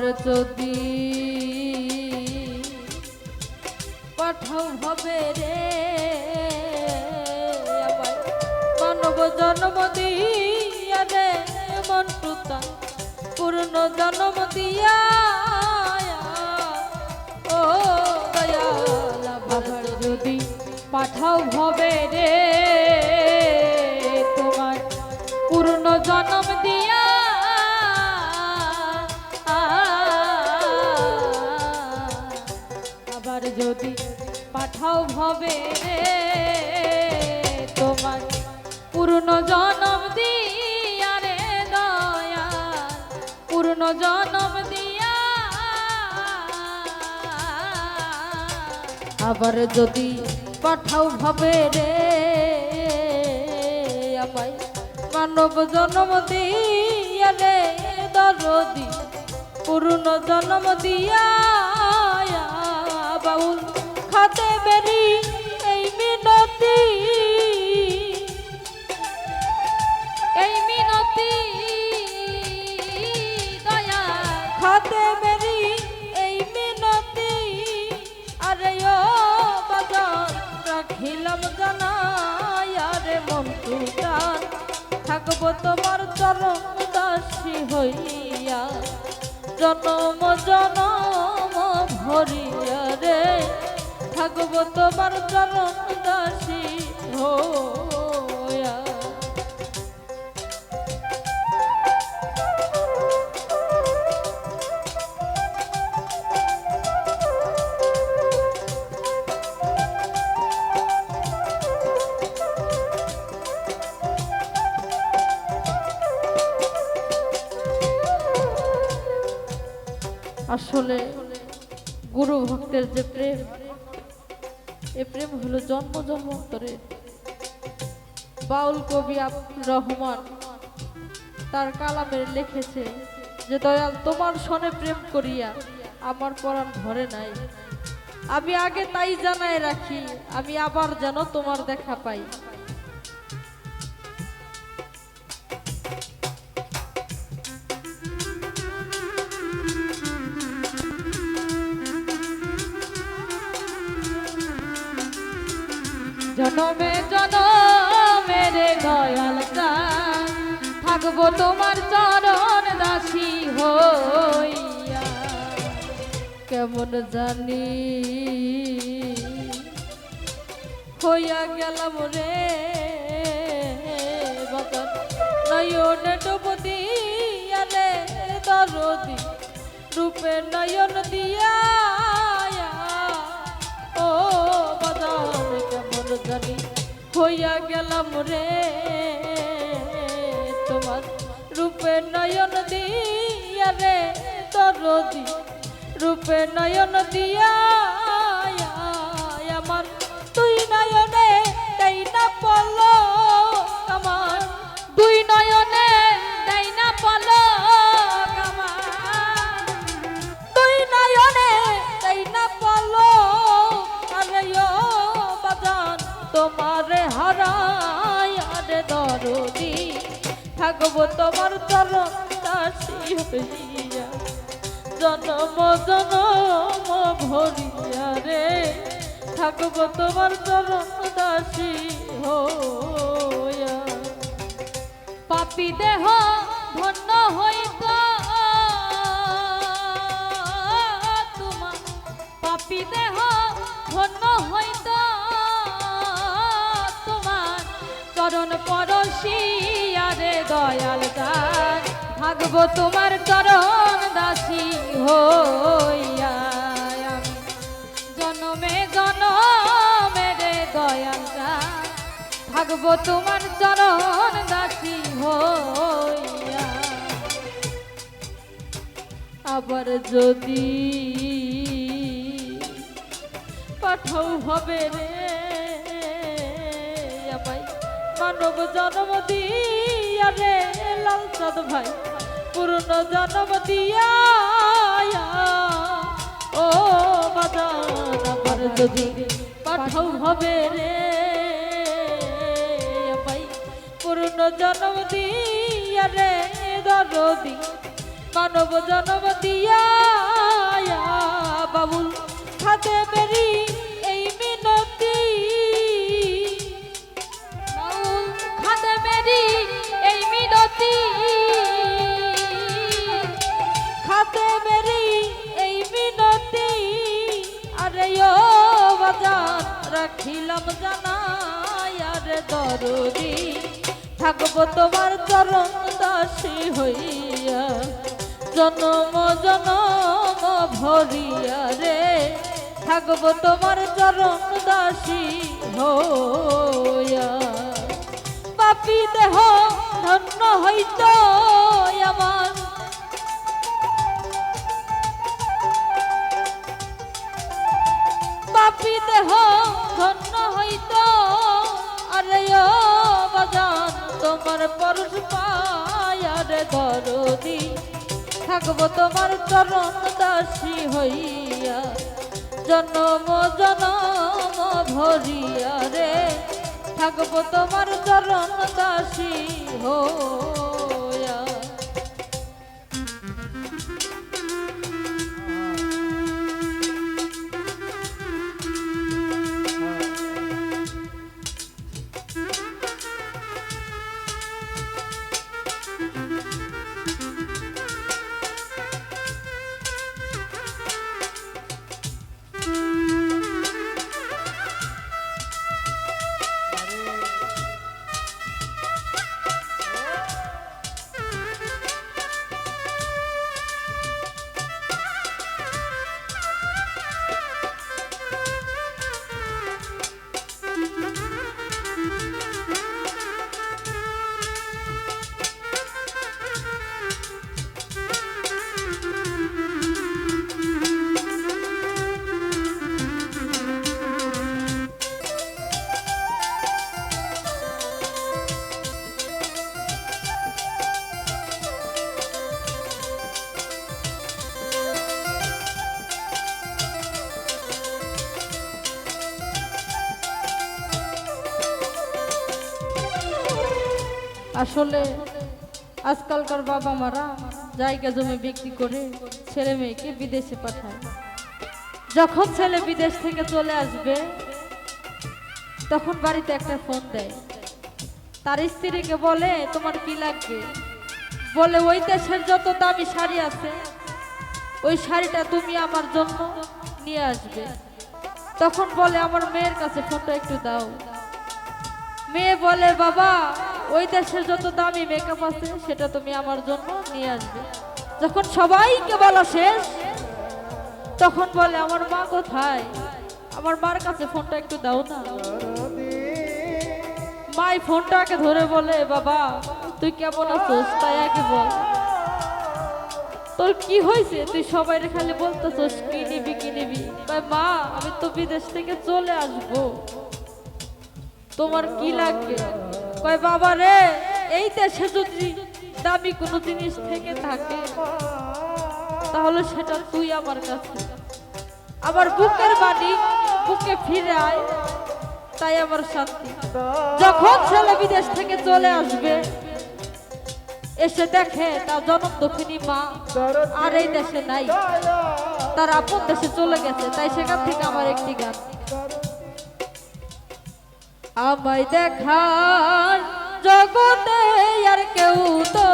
যদি। পাঠাও হবে রে। মানব জন্ম দিয়া রে মন্টুতা পূর্ণ জন্ম দিয়া ও দয়াল বাবার যদি পাঠাও হবে রে, তোমার পূর্ণ জন্ম দিয়া যদি পাঠাও ভবে রে, তোমার পূর্ণ জন্ম দিয়া রে দয়া পূর্ণ জনম দিয়া। আবার যদি পাঠাও ভবে রে, আমায় মানব জনম দিয়া রে দরদি, পূর্ণ জনম দিয়া। বাউল খাতে বেরি এই মিনতি। এই মিনতি দয়া খাতে বেরি এই মিনতি। আরে ও বাজার রাখিলাম জানাই, আরে থাকব তোমার চরণ দাসী হইয়া। জনম জনম ভরিয়া রে। থাকব তোমার চরণ দাসী হইয়া আসলে গুরু ভক্তের যে প্রেম, এ প্রেম হলো জন্ম জন্মান্তরে বাউল কবি আব্দুর রহমান তার কালামের লিখেছে যে, দয়াল, তোমার সনে প্রেম করিয়া আমার পরাণ ধরে নাই। আমি আগে তাই জানাই রাখি, আমি আবার যেন তোমার দেখা পাই। জনমে জনমে রে দয়াল চান থাকব তোমার চরণ দাসী হইয়া। কেমন জানি হইয়া গেলাম রে বাজার নয়ন ডুবদি রে দরদি, রূপে নয়ন দিয়া। ও বাজার কেমন জানি হইয়া গেলাম রে। তোমার রূপে নয়ন দিয়া রে তরদি রূপে নয়ন দিয়া তোমার চরণ দাসী জনম ভরিয়া রে থাকব তোমার চরণ দাসী হইয়া। দেহ ধন্য থাকব তোমার চরণ দাসী হইয়া। জনমে জনমে রে দান থাকব তোমার চরণ দাসী হইয়া। আবার যদি পাঠাও হবে রে মানব জন্ম দিয়া লাল চাঁদ ভাই। পূর্ণ জন্ম দিয়া, ও বাজান আবার যদি পাঠাও হবে রে আমায় পূর্ণ জন্ম দিয়া রে, দরদি, মানব জনম দিয়া, বাবুল খাতে বেরি বেরি এই মিনতি। আরে ও বাজান, রাখিলাম জানাই, আরে দরদি। থাকব তোমার চরণ দাসী হইয়া। জনম জনম ভরিয়া রে। থাকব তোমার চরণ দাসী হইয়া। পাপি দেহ ধন্য হইত আমার দেহ ধন্য হইত। আরে ও বাজান, তোমার পরশ পায়ারে দরদি থাকব তোমার চরণ দাসী হইয়া। জনম জনম ভরিয়া রে। থাকব তোমার চরণ দাসী হইয়া। আসলে আজকালকার বাবা মারা জায়গা জমি বিক্রি করে ছেলে মেয়েকে বিদেশে পাঠায়। যখন ছেলে বিদেশ থেকে চলে আসবে, তখন বাড়িতে একটা ফোন দেয়। তার স্ত্রীকে বলে, তোমার কি লাগবে? বলে, ওই দেশের যত দামি শাড়ি আছে, ওই শাড়িটা তুমি আমার জন্য নিয়ে আসবে। তখন বলে, আমার মেয়ের কাছে ফোনটা একটু দাও। মেয়ে বলে, বাবা ওই দেশের যত দামি মেকআপ আছে, সেটা তুমি আমার জন্য নিয়ে আসবে। যখন সবাইকে বলা শেষ, তখন বলে, আমার মা কোথায়? আমার মার কাছে ফোনটা একটু দাও না। মাই ফোনটাকে ধরে বলে, বাবা, তুই কেমন আছিস? তাই আগে বল। তোর কি হয়েছে? তুই সবাই খালি বলতেছিস, কি নিবি কি নিবি? মা, আমি তো বিদেশ থেকে চলে আসব। তোমার কি লাগবে কয়, বাবা রে, এই দেশে যদি দামি কোনো জিনিস থেকে থাকে, তাহলে সেটা তুই আমার কাছে। আমার বুকের বাড়ি বুকে ফিরে আয়, তাই আমার শান্তি। যখন ছেলে বিদেশ থেকে চলে আসবে, এসে দেখে তার জনম দক্ষিণী মা, আর এই দেশে নাই। তার আপন দেশে চলে গেছে, তাই সেখান থেকে আমার একটি গান। আমায় দেখার জগতে আর কেউ তো